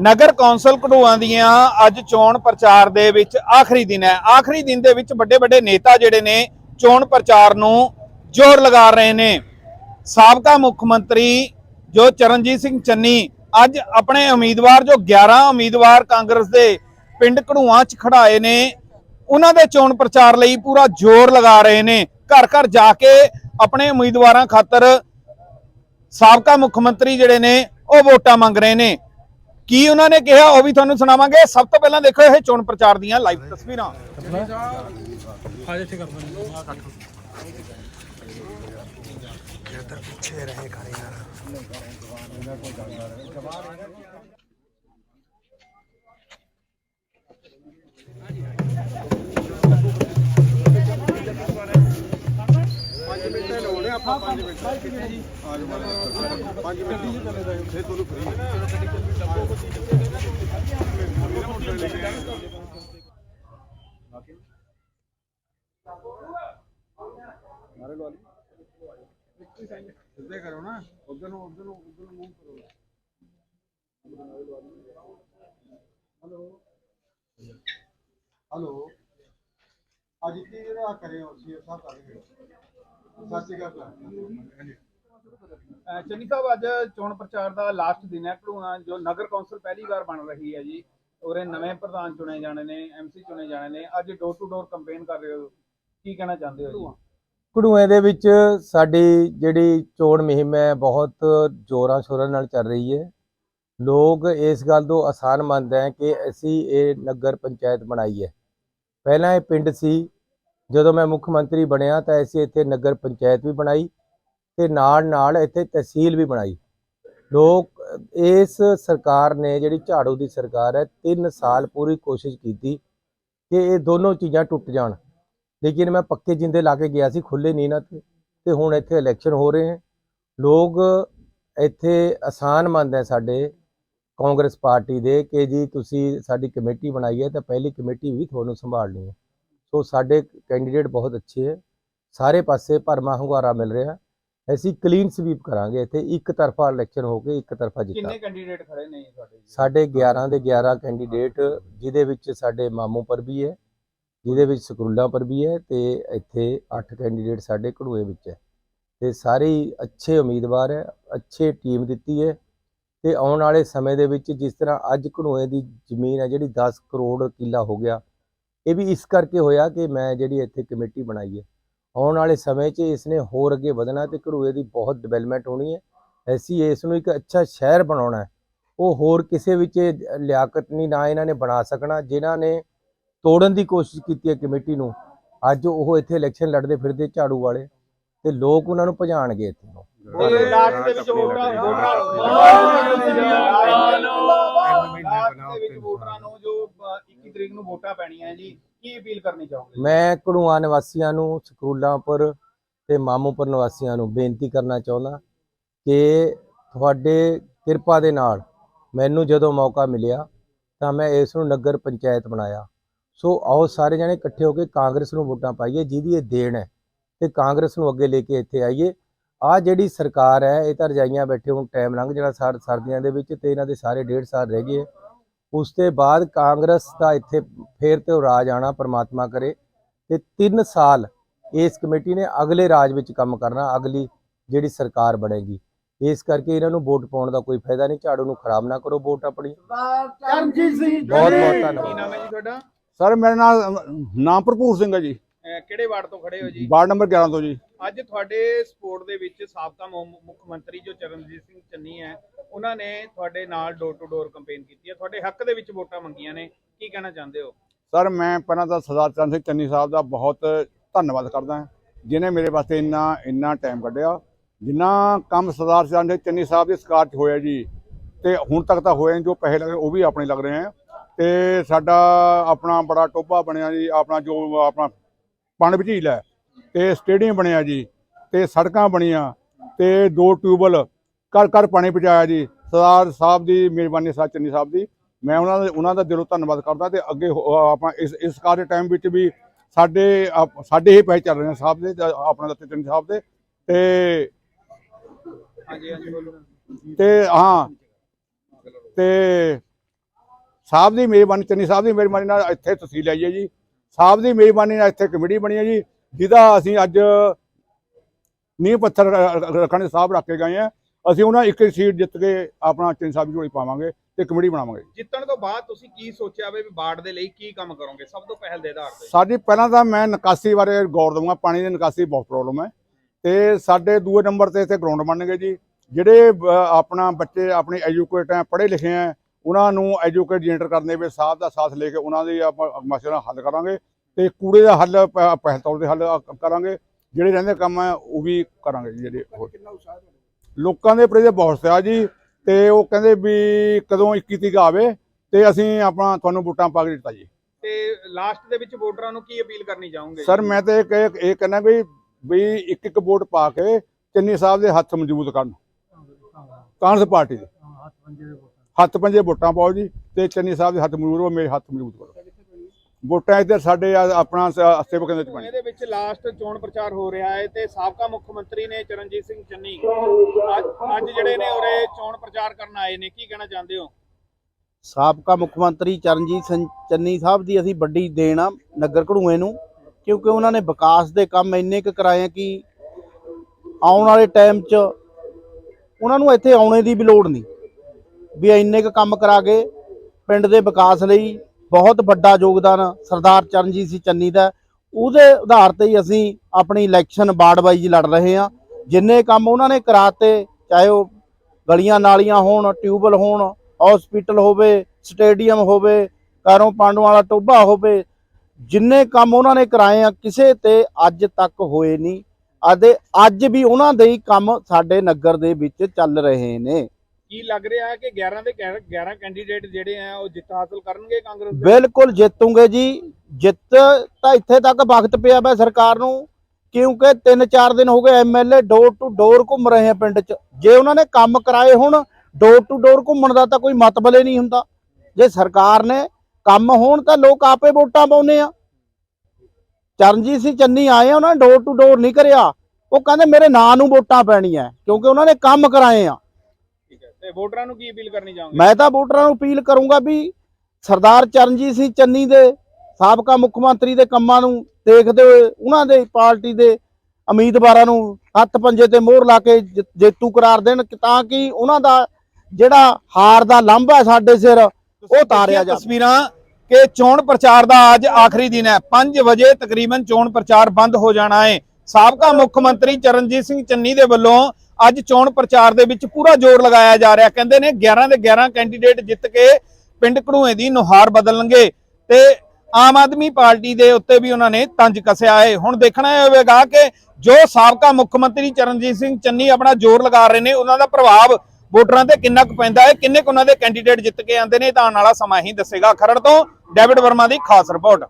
ਨਗਰ council Gharuan ਦੀਆਂ ਅੱਜ ਚੋਣ ਪ੍ਰਚਾਰ ਦੇ ਵਿੱਚ ਆਖਰੀ ਦਿਨ ਹੈ। ਆਖਰੀ ਦਿਨ ਦੇ ਵਿੱਚ ਵੱਡੇ ਵੱਡੇ ਨੇਤਾ ਜਿਹੜੇ ਨੇ ਚੋਣ ਪ੍ਰਚਾਰ ਨੂੰ ਜ਼ੋਰ ਲਗਾ ਰਹੇ ਨੇ। ਸਾਬਕਾ ਮੁੱਖ ਮੰਤਰੀ ਜੋ ਚਰਨਜੀਤ ਸਿੰਘ ਚੰਨੀ, ਅੱਜ ਆਪਣੇ ਉਮੀਦਵਾਰ ਜੋ 11 ਉਮੀਦਵਾਰ ਕਾਂਗਰਸ ਦੇ ਪਿੰਡ ਘੜੂਆਂ 'ਚ ਖੜਾਏ ਨੇ, ਉਹਨਾਂ ਦੇ ਚੋਣ ਪ੍ਰਚਾਰ ਲਈ ਪੂਰਾ ਜ਼ੋਰ ਲਗਾ ਰਹੇ ਨੇ। ਘਰ ਘਰ ਜਾ ਕੇ ਆਪਣੇ ਉਮੀਦਵਾਰਾਂ ਖਾਤਰ ਸਾਬਕਾ ਮੁੱਖ ਮੰਤਰੀ ਜਿਹੜੇ ਨੇ, ਉਹ ਵੋਟਾਂ ਮੰਗ ਰਹੇ ਨੇ। ਕੀ ਉਹਨਾਂ ਨੇ ਕਿਹਾ ਉਹ ਵੀ ਤੁਹਾਨੂੰ ਸੁਣਾਵਾਂਗੇ। ਸਭ ਤੋਂ ਪਹਿਲਾਂ ਦੇਖੋ ਇਹ ਚੋਣ ਪ੍ਰਚਾਰ ਦੀਆਂ ਲਾਈਵ ਤਸਵੀਰਾਂ। ਸਿੱਧੇ ਕਰੋ ਨਾ। ਉਧਰ ਨੂੰ ਉਧਰ ਨੂੰ ਉਧਰ ਨੂੰ ਮੂੰਹ ਕਰੋ। ਹੈਲੋ। ਹੈਲੋ। ਅੱਜ ਕੀ ਜਿਹੜਾ ਕਰਿਓ? ਸੀ ਸਭ ਕਰ ਰਹੇ ਸਤਿ ਸ਼੍ਰੀ ਅਕਾਲ ਚੰਨੀ ਸਾਹਿਬ ਅੱਜ ਚੋਣ ਪ੍ਰਚਾਰ ਦਾ ਲਾਸਟ ਦਿਨ ਹੈ। ਜੋ ਨਗਰ ਕੌਂਸਲ ਪਹਿਲੀ ਵਾਰ ਬਣ ਰਹੀ ਹੈ ਜੀ। ਔਰ ਨਵੇਂ ਪ੍ਰਧਾਨ ਚੁਣੇ ਜਾਣੇ ਨੇ ਐਮਸੀ ਚੁਣੇ ਜਾਣੇ ਨੇ। ਅੱਜ ਡੋਰ ਟੂ ਡੋਰ ਕੰਪੇਨ ਕਰ ਰਹੇ ਹੋ। ਕੀ ਕਹਿਣਾ ਚਾਹੁੰਦੇ ਹੋ ਜੀ? ਘੜੂਏ ਦੇ ਵਿੱਚ ਸਾਡੀ ਜਿਹੜੀ ਚੋਣ ਮੁਹਿੰਮ ਹੈ ਬਹੁਤ ਜ਼ੋਰਾਂ ਸ਼ੋਰਾਂ ਨਾਲ ਚੱਲ ਰਹੀ ਹੈ। ਲੋਕ ਇਸ ਗੱਲ ਤੋਂ ਆਸਾਨ ਮੰਨਦੇ ਹੈ ਕਿ ਅਸੀਂ ਇਹ ਨਗਰ ਪੰਚਾਇਤ ਬਣਾਈ ਹੈ। ਪਹਿਲਾਂ ਇਹ ਪਿੰਡ ਸੀ ਜਦੋਂ ਮੈਂ ਮੁੱਖ ਮੰਤਰੀ ਬਣਿਆ ਤਾਂ ਅਸੀਂ ਇੱਥੇ ਨਗਰ ਪੰਚਾਇਤ ਵੀ ਬਣਾਈ ਤੇ ਨਾਲ ਨਾਲ ਇੱਥੇ ਤਹਿਸੀਲ ਵੀ ਬਣਾਈ। ਲੋਕ, ਇਸ ਸਰਕਾਰ ਨੇ ਜਿਹੜੀ ਝਾੜੂ ਦੀ ਸਰਕਾਰ ਹੈ 3 ਸਾਲ ਪੂਰੀ ਕੋਸ਼ਿਸ਼ ਕੀਤੀ ਕਿ ਇਹ ਦੋਨੋਂ ਚੀਜ਼ਾਂ ਟੁੱਟ ਜਾਣ। ਲੇਕਿਨ ਮੈਂ ਪੱਕੇ ਜਿੰਦੇ ਲਾ ਕੇ ਗਿਆ ਸੀ ਖੁੱਲੇ ਨਹੀਂ ਨਾ ਤੇ ਤੇ ਹੁਣ ਇੱਥੇ ਇਲੈਕਸ਼ਨ ਹੋ ਰਹੇ ਹੈ। ਲੋਕ ਇੱਥੇ ਆਸਾਨ ਮੰਨਦੇ ਹੈ ਸਾਡੇ ਕਾਂਗਰਸ ਪਾਰਟੀ ਦੇ ਕਿ ਜੀ ਤੁਸੀਂ ਸਾਡੀ ਕਮੇਟੀ ਬਣਾਈ ਹੈ ਤਾਂ ਪਹਿਲੀ ਕਮੇਟੀ ਵੀ ਤੁਹਾਨੂੰ ਸੰਭਾਲਣੀ ਹੈ। ਸੋ ਸਾਡੇ ਕੈਂਡੀਡੇਟ ਬਹੁਤ ਅੱਛੇ ਹੈ। ਸਾਰੇ ਪਾਸੇ ਭਰਮਾ ਹੰਗਾਰਾ ਮਿਲ ਰਿਹਾ ਅਸੀਂ ਕਲੀਨ ਸਵੀਪ ਕਰਾਂਗੇ। ਇੱਥੇ ਇੱਕ ਤਰਫਾ ਇਲੈਕਸ਼ਨ ਹੋ ਕੇ ਇੱਕ ਤਰਫਾ ਜਿੱਤਾ। ਕਿੰਨੇ ਕੈਂਡੀਡੇਟ ਖੜੇ ਨੇ ਤੁਹਾਡੇ? ਸਾਡੇ 11 ਦੇ 11 ਕੈਂਡੀਡੇਟ ਜਿਹਦੇ ਵਿੱਚ ਸਾਡੇ ਮਾਮੂ ਪਰ ਵੀ ਹੈ ਜਿਹਦੇ ਵਿੱਚ ਸਕਰੂਲਾਂ ਪਰ ਵੀ ਹੈ ਤੇ ਇੱਥੇ 8 ਕੈਂਡੀਡੇਟ ਸਾਡੇ ਘੜੂਏ ਵਿੱਚ ਹੈ। ਤੇ ਸਾਰੇ ਅੱਛੇ ਉਮੀਦਵਾਰ ਹੈ ਅੱਛੇ ਟੀਮ ਦਿੱਤੀ ਹੈ। ਤੇ ਆਉਣ ਵਾਲੇ ਸਮੇਂ ਦੇ ਵਿੱਚ ਜਿਸ ਤਰ੍ਹਾਂ ਅੱਜ ਘੜੂਏ ਦੀ ਜ਼ਮੀਨ ਹੈ ਜਿਹੜੀ 10 ਕਰੋੜ ਕਿੱਲਾ ਹੋ ਗਿਆ ਇਹ ਵੀ ਇਸ ਕਰਕੇ ਹੋਇਆ ਕਿ ਮੈਂ ਜਿਹੜੀ ਇੱਥੇ ਕਮੇਟੀ ਬਣਾਈ ਹੈ ਆਉਣ ਵਾਲੇ ਸਮੇਂ 'ਚ ਇਸ ਨੇ ਹੋਰ ਅੱਗੇ ਵਧਣਾ ਤੇ ਘੜੂਏ ਦੀ ਬਹੁਤ ਡਿਵੈਲਪਮੈਂਟ ਹੋਣੀ ਹੈ। ਅਸੀਂ ਇਸ ਨੂੰ ਇੱਕ ਅੱਛਾ ਸ਼ਹਿਰ ਬਣਾਉਣਾ ਹੈ। ਉਹ ਹੋਰ ਕਿਸੇ ਵਿੱਚ ਲਿਆਕਤ ਨਹੀਂ ਨਾ ਇਹਨਾਂ ਨੇ ਬਣਾ ਸਕਣਾ। ਜਿਨ੍ਹਾਂ ਨੇ ਤੋੜਨ ਦੀ ਕੋਸ਼ਿਸ਼ ਕੀਤੀ ਹੈ ਕਮੇਟੀ ਨੂੰ ਅੱਜ ਉਹ ਇੱਥੇ ਇਲੈਕਸ਼ਨ ਲੜਦੇ ਫਿਰਦੇ ਝਾੜੂ ਵਾਲੇ ਤੇ ਲੋਕ ਉਹਨਾਂ ਨੂੰ ਭਜਾਣਗੇ ਇੱਥੇ। ਨੂੰ ਤੇ ਲਾਸਟ ਦੇ ਵਿੱਚ ਵੋਟਰਾਂ ਵੋਟਰਾਂ ਲਾਸਟ ਦੇ ਵਿੱਚ ਵੋਟਰਾਂ ਨੂੰ ਜੋ ਅ, 21 ਤਰੀਕ ਨੂੰ ਵੋਟਾਂ ਪੈਣੀਆਂ ਹੈ ਜੀ, ਕੀ ਅਪੀਲ ਕਰਨੀ ਚਾਹੋਗੇ? ਮੈਂ ਘੜੂਆ ਨਿਵਾਸੀਆਂ ਨੂੰ ਸਕਰੂਲਾਂਪੁਰ ਤੇ ਮਾਮੂਪੁਰ ਨਿਵਾਸੀਆਂ ਨੂੰ ਬੇਨਤੀ ਕਰਨਾ ਚਾਹੁੰਦਾ ਕਿ ਤੁਹਾਡੇ ਕਿਰਪਾ ਦੇ ਨਾਲ ਮੈਨੂੰ ਜਦੋਂ ਮੌਕਾ ਮਿਲਿਆ ਤਾਂ ਮੈਂ ਇਸ ਨੂੰ ਨਗਰ ਪੰਚਾਇਤ ਬਣਾਇਆ। ਸੋ ਆਓ ਸਾਰੇ ਜਣੇ ਇਕੱਠੇ ਹੋ ਕੇ ਕਾਂਗਰਸ ਨੂੰ ਵੋਟਾਂ ਪਾਈਏ, ਜਿਹਦੀ ਇਹ ਦੇਣ ਹੈ ਤੇ ਕਾਂਗਰਸ ਨੂੰ ਅੱਗੇ ਲੈ ਕੇ ਇੱਥੇ ਆਈਏ। ਆ ਜਿਹੜੀ ਸਰਕਾਰ ਹੈ, ਇਹ ਤਾਂ ਰਜਾਈਆਂ ਬੈਠੇ ਹੁਣ, ਟਾਈਮ ਲੰਘ ਜਿਹੜਾ ਸਰਦੀਆਂ ਦੇ ਵਿੱਚ ਤੇ ਇਹਨਾਂ ਦੇ ਸਾਰੇ ਡੇਢ ਸਾਲ ਰਹਿ ਗਏ ਉਸ ਤੋਂ ਬਾਅਦ ਕਾਂਗਰਸ ਦਾ ਇੱਥੇ ਫੇਰ ਤੇ ਰਾਜ ਆਣਾ ਪ੍ਰਮਾਤਮਾ ਕਰੇ ਤੇ 3 ਸਾਲ ਇਸ ਕਮੇਟੀ ਨੇ ਅਗਲੇ ਰਾਜ ਵਿੱਚ ਕੰਮ ਕਰਨਾ ਅਗਲੀ ਜਿਹੜੀ ਸਰਕਾਰ ਬਣੇਗੀ। ਇਸ ਕਰਕੇ ਇਹਨਾਂ ਨੂੰ ਵੋਟ ਪਾਉਣ ਦਾ ਕੋਈ ਫਾਇਦਾ ਨਹੀਂ ਝਾੜੂ ਨੂੰ ਖਰਾਬ ਨਾ ਕਰੋ ਵੋਟ ਆਪਣੀ। ਚਰਨਜੀਤ ਸਿੰਘ ਬਹੁਤ ਬਹੁਤ ਧੰਨਵਾਦ। ਨਾਮ ਹੈ ਜੀ ਤੁਹਾਡਾ? ਸਰ ਮੇਰਾ ਨਾਮ ਨਾਮ ਭਰਪੂਰ ਸਿੰਘ ਹੈ ਜੀ। ਕਿਹੜੇ ਵਾਰਡ ਤੋਂ ਖੜੇ ਹੋ ਜੀ? ਵਾਰਡ ਨੰਬਰ 11 ਤੋਂ ਜੀ। ਅੱਜ ਤੁਹਾਡੇ ਸਪੋਰਟ ਦੇ ਵਿੱਚ ਸਾਬਕਾ ਮੁੱਖ ਮੰਤਰੀ ਜੋ ਚਰਨਜੀਤ ਸਿੰਘ ਚੰਨੀ ਹੈ, ਉਹਨਾਂ ਨੇ ਤੁਹਾਡੇ ਨਾਲ ਡੋਰ ਟੂ ਡੋਰ ਕੰਪੇਨ ਕੀਤੀ ਹੈ। ਤੁਹਾਡੇ ਹੱਕ ਦੇ ਵਿੱਚ ਵੋਟਾਂ ਮੰਗੀਆਂ ਨੇ। ਕੀ ਕਹਿਣਾ ਚਾਹੁੰਦੇ ਹੋ? ਸਰ, ਮੈਂ ਪਹਿਲਾਂ ਤਾਂ ਸਰਦਾਰ ਚਰਨ ਸਿੰਘ ਚੰਨੀ ਸਾਹਿਬ ਦਾ ਬਹੁਤ ਧੰਨਵਾਦ ਕਰਦਾ ਹਾਂ ਜਿਨੇ ਮੇਰੇ ਵਾਸਤੇ ਇੰਨਾ ਇੰਨਾ ਟਾਈਮ ਕੱਢਿਆ। ਜਿੰਨਾ ਕੰਮ ਸਰਦਾਰ ਚਰਨ ਸਿੰਘ ਚੰਨੀ ਸਾਹਿਬ ਦੀ ਸਰਕਾਰ 'ਚ ਹੋਇਆ ਜੀ, ਤੇ ਹੁਣ ਤੱਕ ਤਾਂ ਹੋਏ ਜੋ ਪੈਸੇ ਲੱਗੇ ਉਹ ਵੀ ਆਪਣੇ ਲੱਗ ਰਹੇ ਆ ਤੇ ਸਾਡਾ ਆਪਣਾ ਬੜਾ ਟੋਭਾ ਬਣਿਆ ਜੀ, ਆਪਣਾ ਜੋ, ਆਪਣਾ ਪਣ ਝੀਲ ਹੈ ਤੇ ਸਟੇਡੀਅਮ ਬਣਿਆ ਜੀ ਤੇ ਸੜਕਾਂ ਬਣੀਆਂ ਤੇ ਦੋ ਟਿਊਬਲ ਘਰ ਘਰ ਪਾਣੀ ਪਹੁੰਚਾਇਆ ਜੀ। ਸਰਦਾਰ ਸਾਹਿਬ ਦੀ ਮਿਹਰਬਾਨੀ ਸਰਦਾਰ ਚੰਨੀ ਸਾਹਿਬ ਦੀ। ਮੈਂ ਉਹਨਾਂ ਦਾ ਉਹਨਾਂ ਦਾ ਦਿਲੋਂ ਧੰਨਵਾਦ ਕਰਦਾ ਤੇ ਅੱਗੇ ਆਪਾਂ ਇਸ ਇਸ ਕਾਰ ਦੇ ਟਾਈਮ ਵਿੱਚ ਵੀ ਸਾਡੇ ਸਾਡੇ ਹੀ ਪੈਸੇ ਚੱਲ ਰਹੇ ਨੇ ਸਾਹਿਬ ਦੇ ਆਪਣਾ ਦੱਤੇ ਚੰਨੀ ਸਾਹਿਬ ਦੇ। ਤੇ ਤੇ ਹਾਂ ਤੇ ਸਾਹਿਬ ਦੀ ਮਿਹਰਬਾਨੀ ਚੰਨੀ ਸਾਹਿਬ ਦੀ ਮਿਹਰਬਾਨੀ ਨਾਲ ਇੱਥੇ ਤਹਿਸੀਲ ਆਈ ਹੈ ਜੀ। ਸਾਹਿਬ ਦੀ ਮਿਹਰਬਾਨੀ ਨਾਲ ਇੱਥੇ ਕਮੇਟੀ ਬਣੀ ਹੈ ਜੀ। ਜਿਹਦਾ ਅਸੀਂ ਅੱਜ ਨੀਂਹ ਪੱਥਰ ਰੱਖਣ ਦੇ ਸਾਹਿਬ ਰੱਖ ਕੇ ਗਏ ਆ। ਅਸੀਂ ਉਹਨਾਂ ਇੱਕ ਸੀਟ ਜਿੱਤ ਕੇ ਆਪਣਾ ਚੰਨੀ ਸਾਹਿਬ ਝੋਲੀ ਪਾਵਾਂਗੇ ਤੇ ਕਮੇਟੀ ਬਣਾਵਾਂਗੇ। ਜਿੱਤਣ ਤੋਂ ਬਾਅਦ ਤੁਸੀਂ ਕੀ ਸੋਚਿਆ ਵੇ ਵੀ ਬਾੜ ਦੇ ਲਈ ਕੀ ਕੰਮ ਕਰੋਗੇ? ਸਭ ਤੋਂ ਪਹਿਲ ਦੇ ਆਧਾਰ ਤੇ। ਸਾਡੀ ਪਹਿਲਾਂ ਤਾਂ ਮੈਂ ਨਿਕਾਸੀ ਬਾਰੇ ਗੌਰ ਦਊਂਗਾ। ਪਾਣੀ ਦੀ ਨਿਕਾਸੀ ਬਹੁਤ ਪ੍ਰੋਬਲਮ ਹੈ। ਤੇ ਸਾਡੇ ਦੂਏ ਨੰਬਰ ਤੇ ਇੱਥੇ ਗਰਾਊਂਡ ਬਣਨਗੇ ਜੀ। ਜਿਹੜੇ ਆਪਣਾ ਬੱਚੇ ਆਪਣੀ ਐਜੂਕੇਟ ਹੈ ਪੜ੍ਹੇ ਲਿਖੇ ਹੈ ਉਹਨਾਂ ਨੂੰ ਐਜੂਕੇਟ ਜਨਰੇਟ ਕਰਨ ਦੇ ਵਿੱਚ ਸਾਹਿਬ ਦਾ ਸਾਥ ਲੈ ਕੇ ਉਹਨਾਂ ਦੀ ਆਪਾਂ ਮਸਲੇ ਦਾ ਹੱਲ ਕਰਾਂਗੇ। ਤੇ ਕੂੜੇ ਦਾ ਹੱਲ ਪਹਿਲ ਤੌਰ ਤੇ ਹੱਲ ਕਰਾਂਗੇ। ਜਿਹੜੇ ਰਹਿੰਦੇ ਕੰਮ ਹੈ ਉਹ ਵੀ ਕਰਾਂਗੇ ਜਿਹੜੇ। ਲੋਕਾਂ ਦੇ ਪ੍ਰਤੀ ਬਹੁਤ ਸਿਆ ਜੀ ਤੇ ਉਹ ਕਹਿੰਦੇ ਵੀ ਕਦੋਂ 21 ਤੀਕ ਆਵੇ ਤੇ ਅਸੀਂ ਆਪਣਾ ਤੁਹਾਨੂੰ ਵੋਟਾਂ ਪਾ ਕੇ ਦਿੱਤਾ ਜੀ। ਤੇ ਲਾਸਟ ਦੇ ਵਿੱਚ ਵੋਟਰਾਂ ਨੂੰ ਕੀ ਅਪੀਲ ਕਰਨੀ ਚਾਹੋਗੇ ਸਰ ਮੈਂ ਤਾਂ ਇਹ ਇਹ ਕਹਿੰਦਾ ਵੀ ਵੀ ਇੱਕ ਇੱਕ ਵੋਟ ਪਾ ਕੇ ਚੰਨੀ ਸਾਹਿਬ ਦੇ ਹੱਥ ਮਜ਼ਬੂਤ ਕਰਨ। ਕਾਂਗਰਸ ਪਾਰਟੀ ਦੇ। ਹੱਥ ਪੰਜੇ ਵੋਟਾਂ। ਪਾਓ ਜੀ ਤੇ ਚੰਨੀ ਸਾਹਿਬ ਦੇ ਹੱਥ ਮਜ਼ਬੂਤ ਹੋ ਮੇਰੇ ਹੱਥ ਮਜ਼ਬੂਤ ਕਰੋ। ਵੋਟਾਂ ਇੱਧਰ ਸਾਡੇ ਆ- ਆਪਣਾ ਸ- ਸੇਵਕ ਦੇ ਵਿੱਚ ਪਾਣੀ ਇਹਦੇ ਵਿੱਚ ਲਾਸਟ ਚੋਣ ਪ੍ਰਚਾਰ ਹੋ ਰਿਹਾ ਹੈ ਤੇ ਸਾਬਕਾ ਮੁੱਖ ਮੰਤਰੀ ਨੇ ਚਰਨਜੀਤ ਸਿੰਘ ਚੰਨੀ ਅੱਜ ਅੱਜ ਜਿਹੜੇ ਨੇ ਉਰੇ ਚੋਣ ਪ੍ਰਚਾਰ ਕਰਨ ਆਏ ਨੇ ਕੀ ਕਹਿਣਾ ਚਾਹੁੰਦੇ ਹੋ? ਸਾਬਕਾ ਮੁੱਖ ਮੰਤਰੀ ਚਰਨਜੀਤ ਸਿੰਘ ਚੰਨੀ ਸਾਹਿਬ ਦੀ ਅਸੀਂ ਵੱਡੀ ਦੇਣ ਆ ਨਗਰ ਘੜੂਏ ਨੂੰ ਕਿਉਂਕਿ ਉਹਨਾਂ ਨੇ ਵਿਕਾਸ ਦੇ ਕੰਮ ਇੰਨੇ ਕੁ ਕਰਾਏ ਆ ਕਿ ਆਉਣ ਵਾਲੇ ਟਾਈਮ 'ਚ ਉਹਨਾਂ ਨੂੰ ਇੱਥੇ ਆਉਣੇ ਦੀ ਵੀ ਲੋੜ ਨਹੀਂ। ਵੀ ਇੰਨੇ ਕੁ ਕੰਮ ਕਰਾ ਕੇ ਪਿੰਡ ਦੇ ਵਿਕਾਸ ਲਈ ਬਹੁਤ ਵੱਡਾ ਯੋਗਦਾਨ ਸਰਦਾਰ ਚਰਨਜੀਤ ਸਿੰਘ ਚੰਨੀ ਦਾ ਉਹਦੇ ਆਧਾਰ ਤੇ ਹੀ ਅਸੀਂ ਆਪਣੀ ਇਲੈਕਸ਼ਨ ਵਾਰਡ ਵਾਈਜ਼ ਲੜ ਰਹੇ ਹਾਂ। ਜਿੰਨੇ ਕੰਮ ਉਹਨਾਂ ਨੇ ਕਰਾਤੇ, ਚਾਹੇ ਉਹ ਗਲੀਆਂ ਨਾਲੀਆਂ ਹੋਣ ਟਿਊਬਲ ਹੋਣ ਹਸਪੀਟਲ ਹੋਵੇ ਸਟੇਡੀਅਮ ਹੋਵੇ ਕਾਰੋਂ ਪਾਂਡੂ ਵਾਲਾ ਟੋਭਾ ਹੋਵੇ, ਜਿੰਨੇ ਕੰਮ ਉਹਨਾਂ ਨੇ ਕਰਾਏ ਆ, ਕਿਸੇ ਤੇ ਅੱਜ ਤੱਕ ਹੋਏ ਨਹੀਂ। ਅਤੇ ਅੱਜ ਵੀ ਉਹਨਾਂ ਦੇ ਹੀ ਕੰਮ ਸਾਡੇ ਨਗਰ ਦੇ ਵਿੱਚ ਚੱਲ ਰਹੇ ਨੇ। ਕੀ ਲੱਗ ਰਿਹਾ ਹੈ ਕਿ 11 ਦੇ 11 ਕੈਂਡੀਡੇਟ ਜਿਹੜੇ ਆ ਉਹ ਜਿੱਤ ਹਾਸਲ ਕਰਨਗੇ ਕਾਂਗਰਸ ਦੇ? ਬਿਲਕੁਲ ਜਿੱਤੂਗੇ ਜੀ। ਜਿੱਤ ਤਾਂ ਇੱਥੇ ਤੱਕ ਵਕਤ ਪਿਆ ਵਾ ਸਰਕਾਰ ਨੂੰ, ਕਿਉਂਕਿ 3-4 ਦਿਨ ਹੋ ਗਏ ਐਮਐਲਏ ਡੋਰ ਟੂ ਡੋਰ ਘੁੰਮ ਰਹੇ ਆ ਪਿੰਡ 'ਚ। ਜੇ ਉਹਨਾਂ ਨੇ ਕੰਮ ਕਰਾਏ ਹੁਣ ਡੋਰ ਟੂ ਡੋਰ ਘੁੰਮਣ ਦਾ ਤਾਂ ਕੋਈ ਮਤਲਬ ਹੀ ਨਹੀਂ ਹੁੰਦਾ। ਜੇ ਸਰਕਾਰ ਨੇ ਕੰਮ ਹੋਣ ਤਾਂ ਲੋਕ ਆਪੇ ਵੋਟਾਂ ਪਾਉਂਦੇ ਆ। ਚਰਨਜੀਤ ਸਿੰਘ ਚੰਨੀ ਆਏ ਉਹਨਾਂ ਨੇ ਡੋਰ ਟੂ ਡੋਰ ਨਹੀਂ ਕਰਿਆ। ਉਹ ਕਹਿੰਦੇ ਮੇਰੇ ਨਾਂ ਨੂੰ ਵੋਟਾਂ ਪੈਣੀਆਂ, ਕਿਉਂਕਿ ਉਹਨਾਂ ਨੇ ਕੰਮ ਕਰਾਏ ਆ। ਤੇ ਵੋਟਰਾਂ ਨੂੰ ਕੀ ਅਪੀਲ ਕਰਨੀ ਚਾਹੋਗੇ? ਮੈਂ ਤਾਂ ਵੋਟਰਾਂ ਨੂੰ ਅਪੀਲ ਕਰੂੰਗਾ ਵੀ ਸਰਦਾਰ ਚਰਨਜੀਤ ਸਿੰਘ ਚੰਨੀ ਦੇ ਸਾਬਕਾ ਮੁੱਖ ਮੰਤਰੀ ਦੇ ਕੰਮਾਂ ਨੂੰ ਦੇਖਦੇ ਹੋਏ ਉਹਨਾਂ ਦੇ ਪਾਰਟੀ ਦੇ ਉਮੀਦਵਾਰਾਂ ਨੂੰ ਹੱਥ ਪੰਜੇ ਤੇ ਮੋਹਰ ਲਾ ਕੇ ਜਿ- ਜੇਤੂ ਕਰਾਰ ਦੇਣ ਤਾਂ ਕਿ ਉਹਨਾਂ ਦਾ ਜਿਹੜਾ ਹਾਰ ਦਾ ਲਾਂਭਾ ਹੈ ਸਾਡੇ ਸਿਰ ਉਹ ਤਾਰਿਆ ਜਾਵੇ। ਤਸਵੀਰਾਂ ਕਿ ਚੋਣ ਪ੍ਰਚਾਰ ਦਾ ਅੱਜ ਆਖਰੀ ਦਿਨ ਹੈ। 5 ਵਜੇ ਤਕਰੀਬਨ ਚੋਣ ਪ੍ਰਚਾਰ ਬੰਦ ਹੋ ਜਾਣਾ ਹੈ। ਸਾਬਕਾ ਮੁੱਖ ਮੰਤਰੀ ਚਰਨਜੀਤ ਸਿੰਘ ਚੰਨੀ ਦੇ ਵੱਲੋਂ ਅੱਜ ਚੋਣ ਪ੍ਰਚਾਰ ਦੇ ਵਿੱਚ ਪੂਰਾ ਜ਼ੋਰ ਲਗਾਇਆ ਜਾ ਰਿਹਾ। ਕਹਿੰਦੇ ਨੇ 11 ਦੇ 11 ਕੈਂਡੀਡੇਟ ਜਿੱਤ ਕੇ ਪਿੰਡ ਘੜੂਏ ਦੀ ਨੁਹਾਰ ਬਦਲਣਗੇ ਤੇ ਆਮ ਆਦਮੀ ਪਾਰਟੀ ਦੇ ਉੱਤੇ ਵੀ ਉਹਨਾਂ ਨੇ ਤੰਜ ਕੱਸਿਆ ਹੈ ਹੁਣ ਦੇਖਣਾ ਹੋਵੇਗਾ ਕਿ ਜੋ ਸਾਬਕਾ ਮੁੱਖ ਮੰਤਰੀ ਚਰਨਜੀਤ ਸਿੰਘ ਚੰਨੀ ਆਪਣਾ ਜ਼ੋਰ ਲਗਾ ਰਹੇ ਨੇ, ਉਹਨਾਂ ਦਾ ਪ੍ਰਭਾਵ ਵੋਟਰਾਂ ਤੇ ਕਿੰਨਾ ਕੁ ਪੈਂਦਾ ਹੈ ਕਿੰਨੇ ਕੁ ਉਹਨਾਂ ਦੇ ਕੈਂਡੀਡੇਟ ਜਿੱਤ ਕੇ ਆਉਂਦੇ ਨੇ ਤਾਂ ਆਉਣ ਵਾਲਾ ਸਮਾਂ ਹੀ ਦੱਸੇਗਾ। ਖਰੜ ਤੋਂ ਡੇਵਿਡ ਵਰਮਾ ਦੀ ਖਾਸ ਰਿਪੋਰਟ।